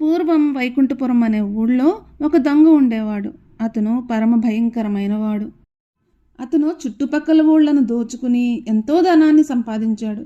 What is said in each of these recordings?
పూర్వం వైకుంఠపురం అనే ఊళ్ళో ఒక దొంగ ఉండేవాడు. అతను పరమ భయంకరమైనవాడు. అతను చుట్టుపక్కల ఊళ్ళను దోచుకుని ఎంతో ధనాన్ని సంపాదించాడు.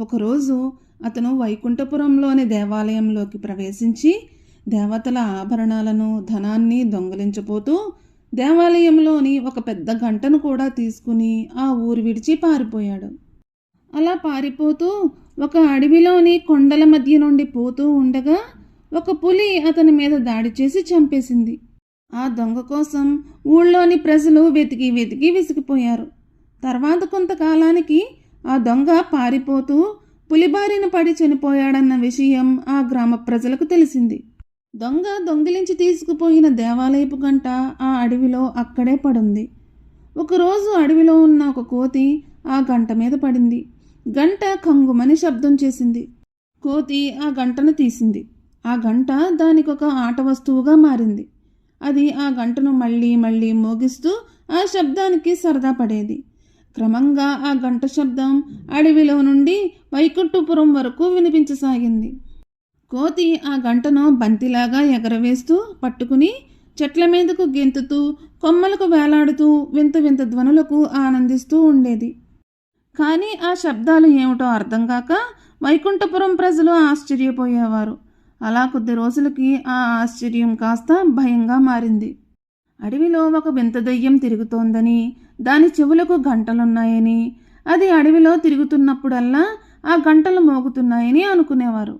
ఒకరోజు అతను వైకుంఠపురంలోని దేవాలయంలోకి ప్రవేశించి దేవతల ఆభరణాలను ధనాన్ని దొంగలించబోతూ దేవాలయంలోని ఒక పెద్ద గంటను కూడా తీసుకుని ఆ ఊరు విడిచి పారిపోయాడు. అలా పారిపోతూ ఒక అడవిలోని కొండల మధ్య నుండి పోతూ ఉండగా ఒక పులి అతని మీద దాడి చేసి చంపేసింది. ఆ దొంగ కోసం ఊళ్ళోని ప్రజలు వెతికి వెతికి విసిగిపోయారు. తర్వాత కొంతకాలానికి ఆ దొంగ పారిపోతూ పులిబారిన పడి చనిపోయాడన్న విషయం ఆ గ్రామ ప్రజలకు తెలిసింది. దొంగ దొంగిలించి తీసుకుపోయిన దేవాలయపు గంట ఆ అడవిలో అక్కడే పడుంది. ఒకరోజు అడవిలో ఉన్న ఒక కోతి ఆ గంట మీద పడింది. గంట కంగుమని శబ్దం చేసింది. కోతి ఆ గంటను తీసింది. ఆ గంట దానికొక ఆట వస్తువుగా మారింది. అది ఆ గంటను మళ్ళీ మళ్ళీ మోగిస్తూ ఆ శబ్దానికి సరదా పడేది. క్రమంగా ఆ గంట శబ్దం అడవిలో నుండి వైకుంఠపురం వరకు వినిపించసాగింది. కోతి ఆ గంటను బంతిలాగా ఎగరవేస్తూ పట్టుకుని చెట్ల మీదకు గెంతుతూ కొమ్మలకు వేలాడుతూ వింత వింత ధ్వనులకు ఆనందిస్తూ ఉండేది. కానీ ఆ శబ్దాలు ఏమిటో అర్థం కాక వైకుంఠపురం ప్రజలు ఆశ్చర్యపోయేవారు. అలా కొద్ది రోజులకి ఆ ఆశ్చర్యం కాస్త భయంగా మారింది. అడవిలో ఒక వింత దెయ్యం తిరుగుతోందని దాని చెవులకు గంటలున్నాయని అది అడవిలో తిరుగుతున్నప్పుడల్లా ఆ గంటలు మోగుతున్నాయని అనుకునేవారు.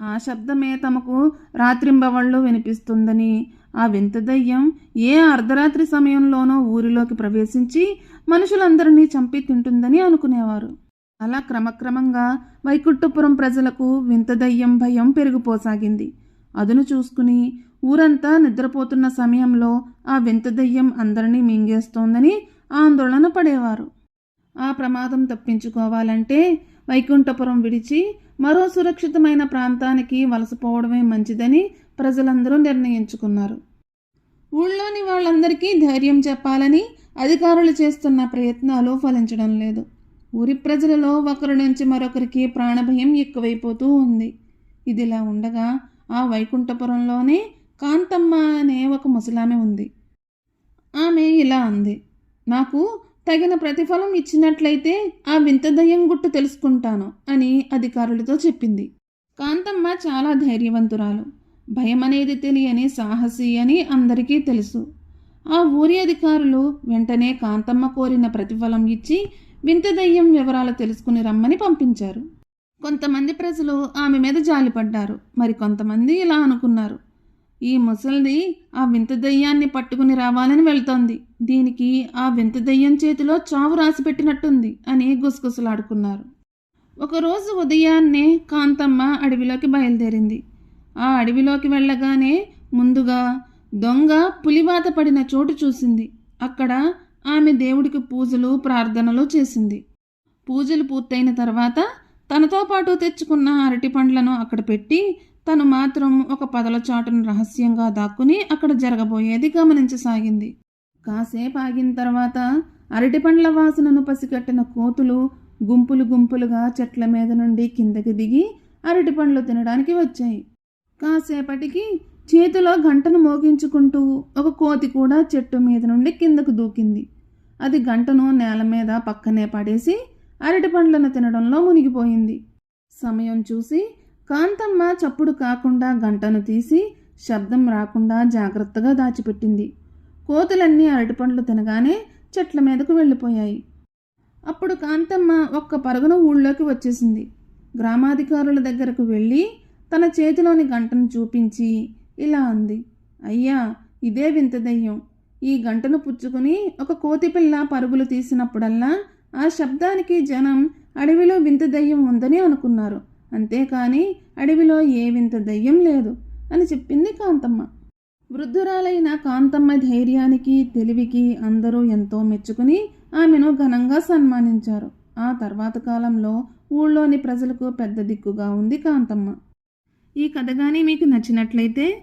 ఆ శబ్దమే తమకు రాత్రింబవళ్ళు వినిపిస్తుందని ఆ వింత దయ్యం ఏ అర్ధరాత్రి సమయంలోనో ఊరిలోకి ప్రవేశించి మనుషులందరినీ చంపి తింటుందని అనుకునేవారు. అలా క్రమక్రమంగా వైకుంఠపురం ప్రజలకు వింత దయ్యం భయం పెరిగిపోసాగింది. అదును చూసుకుని ఊరంతా నిద్రపోతున్న సమయంలో ఆ వింత దయ్యం అందరినీ మింగేస్తోందని ఆందోళన పడేవారు. ఆ ప్రమాదం తప్పించుకోవాలంటే వైకుంఠపురం విడిచి మరో సురక్షితమైన ప్రాంతానికి వలసపోవడమే మంచిదని ప్రజలందరూ నిర్ణయించుకున్నారు. ఊళ్ళోని వాళ్ళందరికీ ధైర్యం చెప్పాలని అధికారులు చేస్తున్న ప్రయత్నాలు ఫలించడం లేదు. ఊరి ప్రజలలో ఒకరి నుంచి మరొకరికి ప్రాణభయం ఎక్కువైపోతూ ఉంది. ఇదిలా ఉండగా ఆ వైకుంఠపురంలోనే కాంతమ్మ అనే ఒక ముసలామె ఉంది. ఆమె ఇలా అంది నాకు తగిన ప్రతిఫలం ఇచ్చినట్లయితే ఆ వింత దయ్యం గుట్టు తెలుసుకుంటాను అని అధికారులతో చెప్పింది. కాంతమ్మ చాలా ధైర్యవంతురాలు. భయం అనేది తెలియని సాహసి అని అందరికీ తెలుసు. ఆ ఊరి అధికారులు వెంటనే కాంతమ్మ కోరిన ప్రతిఫలం ఇచ్చి వింత దయ్యం వివరాలు తెలుసుకుని రమ్మని పంపించారు. కొంతమంది ప్రజలు ఆమె మీద జాలిపడ్డారు. మరి కొంతమంది ఇలా అనుకున్నారు. ఈ ముసలిది ఆ వింత దయ్యాన్ని పట్టుకుని రావాలని వెళ్తోంది. దీనికి ఆ వింత దయ్యం చేతిలో చావు రాసిపెట్టినట్టుంది అని గుసగుసలాడుకున్నారు. ఒకరోజు ఉదయాన్నే కాంతమ్మ అడవిలోకి బయలుదేరింది. ఆ అడవిలోకి వెళ్ళగానే ముందుగా దొంగ పులివాత పడిన చోటు చూసింది. అక్కడ ఆమె దేవుడికి పూజలు ప్రార్థనలు చేసింది. పూజలు పూర్తయిన తర్వాత తనతో పాటు తెచ్చుకున్న అరటి పండ్లను అక్కడ పెట్టి తను మాత్రం ఒక పదల చాటును రహస్యంగా దాక్కుని అక్కడ జరగబోయేది గమనించసాగింది. కాసేపు ఆగిన తర్వాత అరటి పండ్ల వాసనను పసిగట్టిన కోతులు గుంపులు గుంపులుగా చెట్ల మీద నుండి కిందకి దిగి అరటి పండ్లు తినడానికి వచ్చాయి. కాసేపటికి చేతిలో గంటను మోగించుకుంటూ ఒక కోతి కూడా చెట్టు మీద నుండి కిందకు దూకింది. అది గంటను నేల మీద పక్కనే పడేసి అరటి పండ్లను తినడంలో మునిగిపోయింది. సమయం చూసి కాంతమ్మ చప్పుడు కాకుండా గంటను తీసి శబ్దం రాకుండా జాగ్రత్తగా దాచిపెట్టింది. కోతులన్నీ అరటిపండ్లు తినగానే చెట్ల మీదకు వెళ్ళిపోయాయి. అప్పుడు కాంతమ్మ ఒక్క పరుగున ఊళ్ళోకి వచ్చేసింది. గ్రామాధికారుల దగ్గరకు వెళ్ళి తన చేతిలోని గంటను చూపించి ఇలా అంది. అయ్యా ఇదే వింత దయ్యం. ఈ గంటను పుచ్చుకుని ఒక కోతిపిల్ల పరుగులు తీసినప్పుడల్లా ఆ శబ్దానికి జనం అడవిలో వింత దయ్యం ఉందని అనుకున్నారు. అంతేకాని అడవిలో ఏ వింత దయ్యం లేదు అని చెప్పింది కాంతమ్మ. వృద్ధురాలైన కాంతమ్మ ధైర్యానికి తెలివికి అందరూ ఎంతో మెచ్చుకుని ఆమెను ఘనంగా సన్మానించారు. ఆ తర్వాత కాలంలో ఊళ్ళోని ప్రజలకు పెద్ద దిక్కుగా ఉంది కాంతమ్మ. ఈ కథ కానీ మీకు నచ్చినట్లయితే